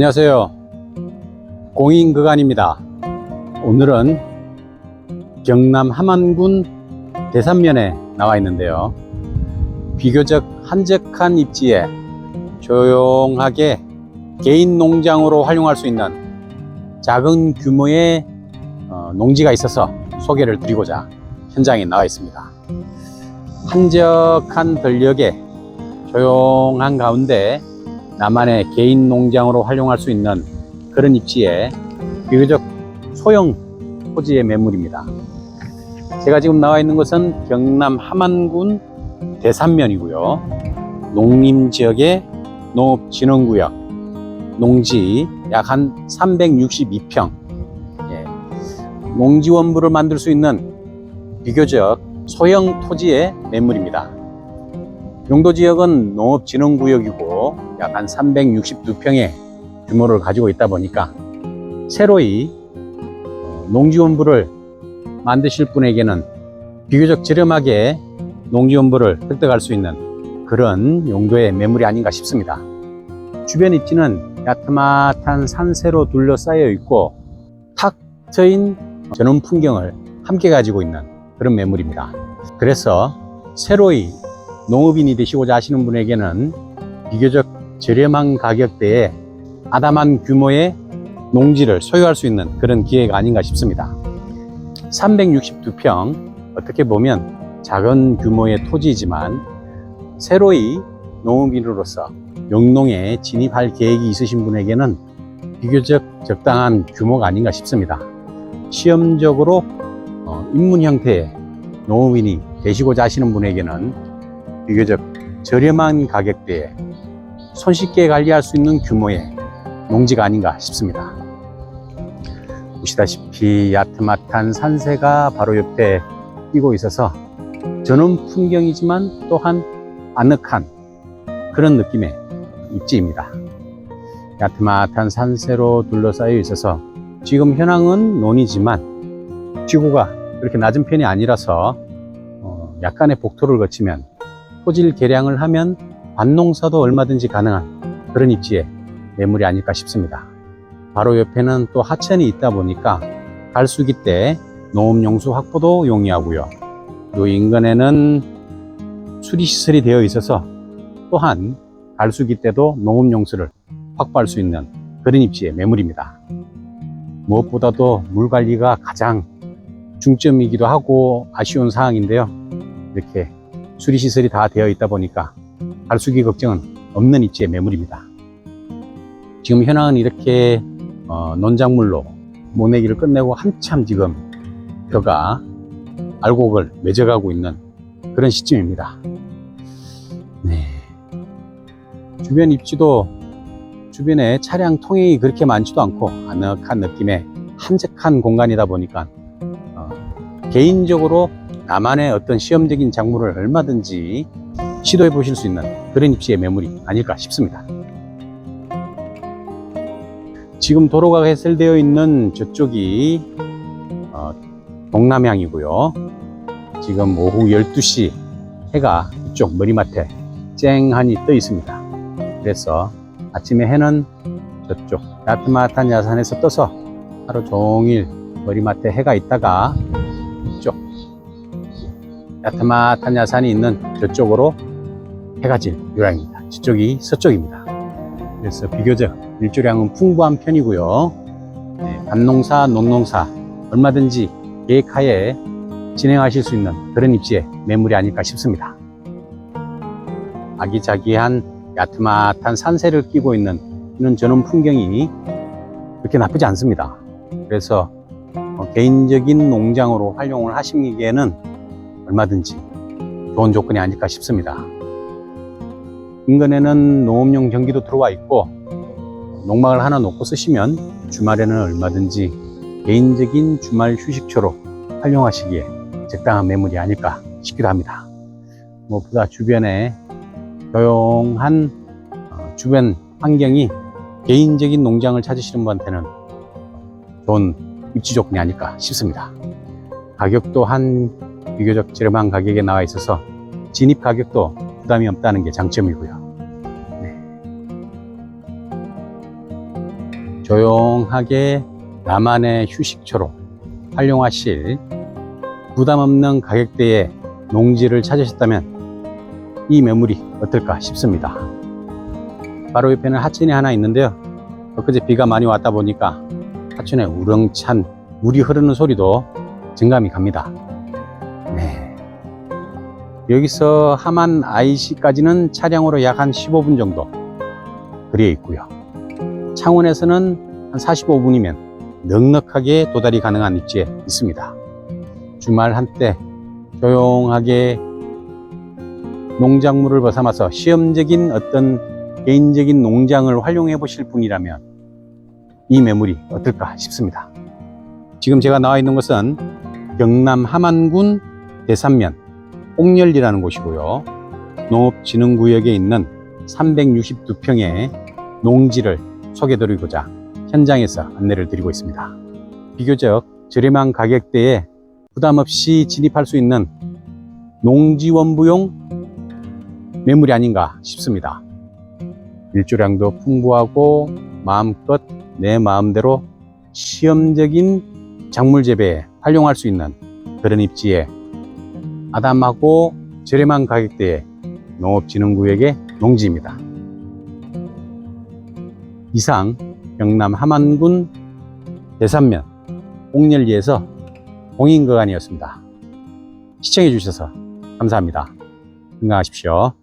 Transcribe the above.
안녕하세요. 공인그간입니다. 오늘은 경남 함안군 대산면에 나와 있는데요. 비교적 한적한 입지에 조용하게 개인 농장으로 활용할 수 있는 작은 규모의 어, 농지가 있어서 소개를 드리고자 현장에 나와 있습니다. 한적한 전력에 조용한 가운데 나만의 개인 농장으로 활용할 수 있는 그런 입지에 비교적 소형 토지의 매물입니다. 제가 지금 나와 있는 곳은 경남 함안군 대산면이고요. 농림 지역의 농업진흥구역 농지 약 한 362평 예, 농지원부를 만들 수 있는 비교적 소형 토지의 매물입니다. 용도 지역은 농업진흥구역이고 약 한 362평의 규모를 가지고 있다 보니까 새로이 어, 농지원부를 만드실 분에게는 비교적 저렴하게 농지원부를 획득할 수 있는 그런 용도의 매물이 아닌가 싶습니다. 주변 입지는 야트막한 산세로 둘러싸여 있고 탁 트인 전원 풍경을 함께 가지고 있는 그런 매물입니다. 그래서 새로이 농업인이 되시고자 하시는 분에게는 비교적 저렴한 가격대에 아담한 규모의 농지를 소유할 수 있는 그런 기회가 아닌가 싶습니다. 362평 어떻게 보면 작은 규모의 토지이지만 새로이 농업인으로서 영농에 진입할 계획이 있으신 분에게는 비교적 적당한 규모가 아닌가 싶습니다. 시험적으로 어, 입문 형태의 농업인이 되시고자 하시는 분에게는 비교적 저렴한 가격대에 손쉽게 관리할 수 있는 규모의 농지가 아닌가 싶습니다. 보시다시피 야트막한 산세가 바로 옆에 뛰고 있어서 저는 풍경이지만 또한 아늑한 그런 느낌의 입지입니다. 야트막한 산세로 둘러싸여 있어서 지금 현황은 논이지만 지구가 그렇게 낮은 편이 아니라서 어, 약간의 복토를 거치면 토질 개량을 하면 관농사도 얼마든지 가능한 그런 입지에 매물이 아닐까 싶습니다. 바로 옆에는 또 하천이 있다 보니까 갈수기 때 농업용수 확보도 용이하고요. 요 인근에는 수리시설이 되어 있어서 또한 갈수기 때도 농업용수를 확보할 수 있는 그런 입지의 매물입니다. 무엇보다도 물 관리가 가장 중점이기도 하고 아쉬운 사항인데요. 이렇게 수리시설이 다 되어 있다 보니까 갈수기 걱정은 없는 입지의 매물입니다. 지금 현황은 이렇게 어, 논작물로 모내기를 끝내고 한참 지금 벼가 알곡을 맺어가고 있는 그런 시점입니다. 네. 주변 입지도 주변에 차량 통행이 그렇게 많지도 않고 아늑한 느낌의 한적한 공간이다 보니까 어, 개인적으로 나만의 어떤 시험적인 작물을 얼마든지 시도해 보실 수 있는 그런 입지의 매물이 아닐까 싶습니다. 지금 도로가 해설되어 있는 저쪽이 어, 동남향이고요. 지금 오후 12시 해가 이쪽 머리맡에 쨍하니 떠 있습니다. 그래서 아침에 해는 저쪽 야트마탄 야산에서 떠서 하루 종일 머리맡에 해가 있다가 이쪽 야트마탄 야산이 있는 저쪽으로 해가 질 요량입니다. 저쪽이 서쪽입니다. 그래서 비교적 일조량은 풍부한 편이고요. 네, 밭농사, 농농사 얼마든지 계획하에 진행하실 수 있는 그런 입지의 매물이 아닐까 싶습니다. 아기자기한 야트마탄 산세를 끼고 있는 이런 전원 풍경이 그렇게 나쁘지 않습니다. 그래서 어, 개인적인 농장으로 활용을 하시기에는 얼마든지 좋은 조건이 아닐까 싶습니다. 인근에는 농업용 전기도 들어와 있고 농막을 하나 놓고 쓰시면 주말에는 얼마든지 개인적인 주말 휴식처로 활용하시기에 적당한 매물이 아닐까 싶기도 합니다. 무엇보다 주변에 조용한 어, 주변 환경이 개인적인 농장을 찾으시는 분한테는 좋은 입지 조건이 아닐까 싶습니다. 가격 또한 비교적 저렴한 가격에 나와 있어서 진입 가격도 부담이 없다는 게 장점이고요. 네. 조용하게 나만의 휴식처로 활용하실 부담 없는 가격대의 농지를 찾으셨다면 이 매물이 어떨까 싶습니다. 바로 옆에는 하천이 하나 있는데요. 엊그제 비가 많이 왔다 보니까 하천에 우렁찬 물이 흐르는 소리도 증감이 갑니다. 네. 여기서 하만 IC까지는 차량으로 약 한 15분 정도 거리에 있고요. 창원에서는 한 45분이면 넉넉하게 도달이 가능한 위치에 있습니다. 주말 한때 조용하게 농작물을 벗삼아서 시험적인 어떤 개인적인 농장을 활용해 보실 분이라면 이 매물이 어떨까 싶습니다. 지금 제가 나와 있는 곳은 경남 함안군 대산면 옥렬리라는 곳이고요. 농업진흥구역에 있는 362평의 농지를 소개드리고자 현장에서 안내를 드리고 있습니다. 비교적 저렴한 가격대에 부담 없이 진입할 수 있는 농지원부용 매물이 아닌가 싶습니다. 일조량도 풍부하고 마음껏 내 마음대로 시험적인 작물 재배에 활용할 수 있는 그런 입지에 아담하고 저렴한 가격대의 농업진흥구역의 농지입니다. 이상 경남 함안군 대산면 옥렬리에서 공인거관이었습니다. 시청해 주셔서 감사합니다. 건강하십시오.